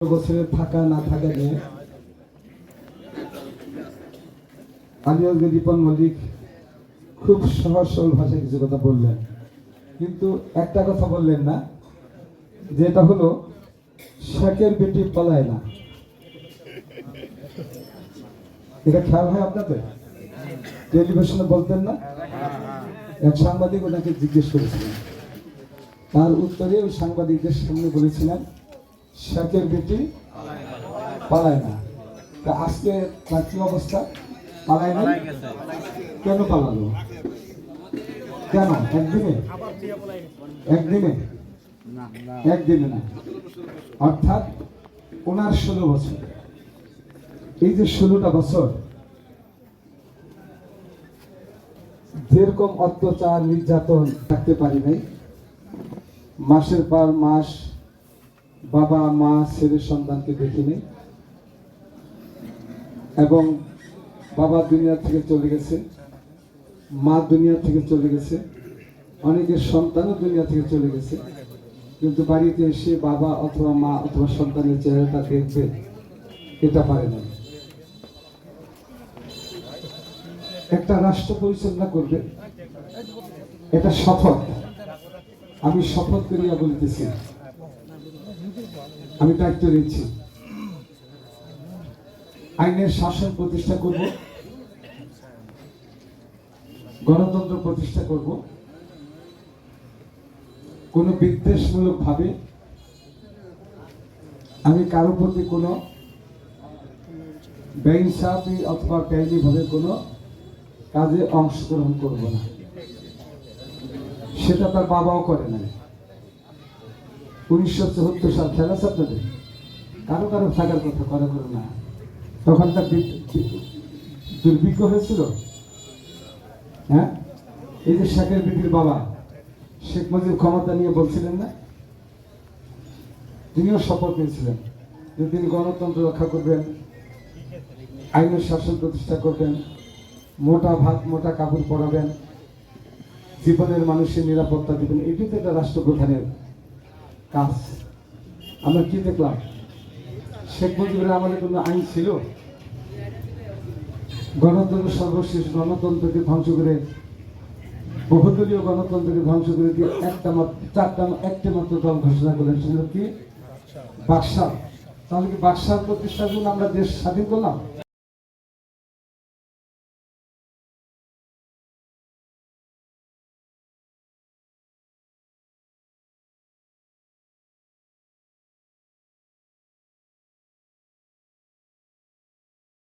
বছরের থাকা না থাকা নিয়ে আলিয়াজগে রিপন মল্লিক খুব সহজ সরল ভাষায় কিছু কথা বললেন। কিন্তু একটা কথা বললেন না, যেটা হলো, শেখের বেটি পলায় না। এটা খেয়াল হয় আপনাদের? টেলিভিশনে বলতেন না? এক সাংবাদিক ওনাকে জিজ্ঞেস করেছিলেন। তার উত্তরে ওই সাংবাদিকদের সামনে বলেছিলেন শেখের বেটি পালায় না। তা আজকে তার কি অবস্থা পালায় না কেন পালালো? কেন? একদিনে? একদিনে? একদিনে না। অর্থাৎ ওনার ষোলো বছর। এই যে ষোলোটা বছর যেরকম অত্যাচার নির্যাতন থাকতে পারি নাই। মাসের পর মাস বাবা, মা, ছেলে সন্তানকে দেখিনি এবং বাবা দুনিয়া থেকে চলে গেছে, মা দুনিয়া থেকে চলে গেছে, অনেকের সন্তানও দুনিয়া থেকে চলে গেছে, কিন্তু বাড়িতে এসে বাবা অথবা মা অথবা সন্তানের চেহারাটা দেখবে, এটা পারে না। একটা রাষ্ট্র পরিচালনা করবে, এটা শপথ আমি শপথ করিয়া বলিতেছি। আমি দায়িত্ব নিচ্ছি। আইনের শাসন প্রতিষ্ঠা করব। গণতন্ত্র প্রতিষ্ঠা করব। কোন বিদ্বেষমূলক ভাবে আমি কারও প্রতি কোনো বেইনসাফি অথবা বেআইনি ভাবে কোনো কাজে অংশগ্রহণ করব না। সেটা তার বাবাও করে নাই। উনিশশো চুয়াত্তর সাল খেলা আপনাদের কারও কারও থাকার কথা করে করে না। তখন তার দুর্ভিক্ষ হয়েছিল। হ্যাঁ? এই যে শেখের বিবির বাবা, শেখ মুজিব ক্ষমতা নিয়ে বলছিলেন না? তিনিও শপথ নিয়েছিলেন যে তিনি গণতন্ত্র রক্ষা করবেন, আইনের শাসন প্রতিষ্ঠা করবেন, মোটা ভাত, মোটা কাপড় পরাবেন, জীবনের মানুষের নিরাপত্তা দিবেন। এটি তো একটা রাষ্ট্রপ্রধানের কাজ। আমরা কি দেখলাম? শেখ মুজিবুর আমাদের কোনো আইন ছিল? গণতন্ত্র সর্বশেষ গণতন্ত্রকে ধ্বংস করে, বহুদলীয় গণতন্ত্রকে ধ্বংস করে দিয়ে একটা মাত্র চারটা একটা মাত্র দল ঘোষণা করলেন সেগুলো কি? বাকশাল। তাহলে কি বাকশাল প্রতিষ্ঠার জন্য আমরা দেশ স্বাধীন করলাম?